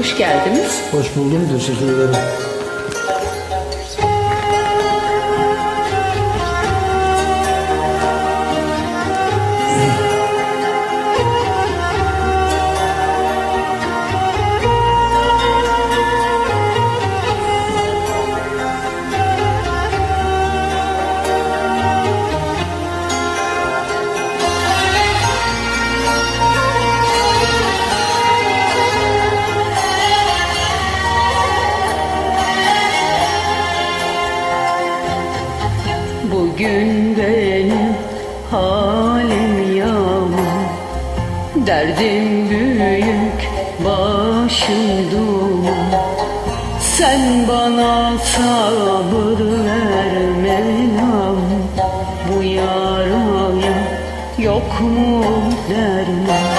Hoş geldiniz. Hoş buldum, teşekkür ederim. Derdim büyük başım duman Sen bana sabır ver Mevlam Bu yaraya yok mu derman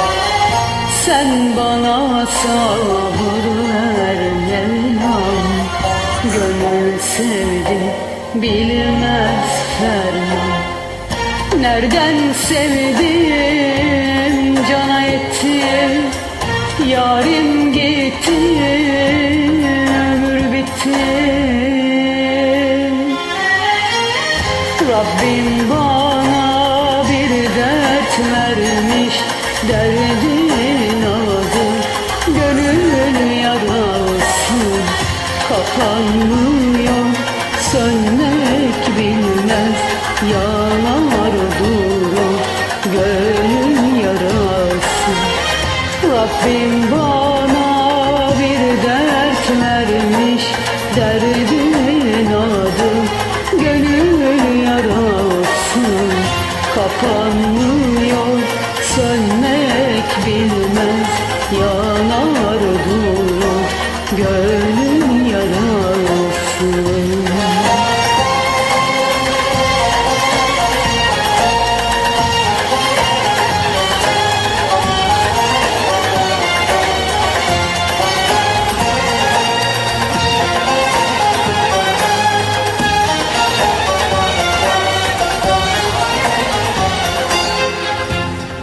Sen bana sabır ver Mevlam Gönül sevdi bilmez ferman. Nereden sevdim Yarim gitti ömür bitti. Rabbim bana bir dert vermiş Derdin adı gönül yarası. Kapanmıyor sönmek bilmez Yanar Rabbim bana bir dert vermiş Derdin adı gönül yarası. Kapanmıyor sönmek bilmez Yanar durur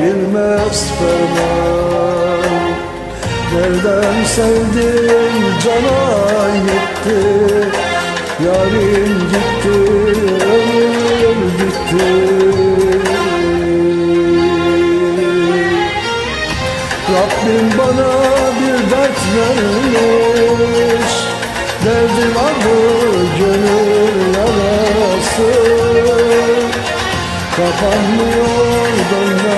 bilmez ferman. Nereden sevdim cana gitti Yarim gitti ömür gitti. Rabbim bana bir dert vermiş. Derdim adı gönül yarası. Kapanmıyor dönmek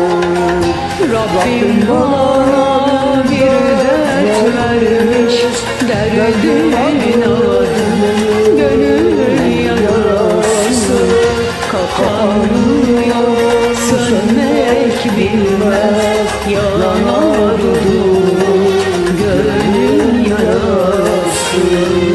Rabbim bana bir dert vermiş Derdimin adını gönül yarası Kapanıyor. Sönmek bilmez Yanar durur gönül yarası.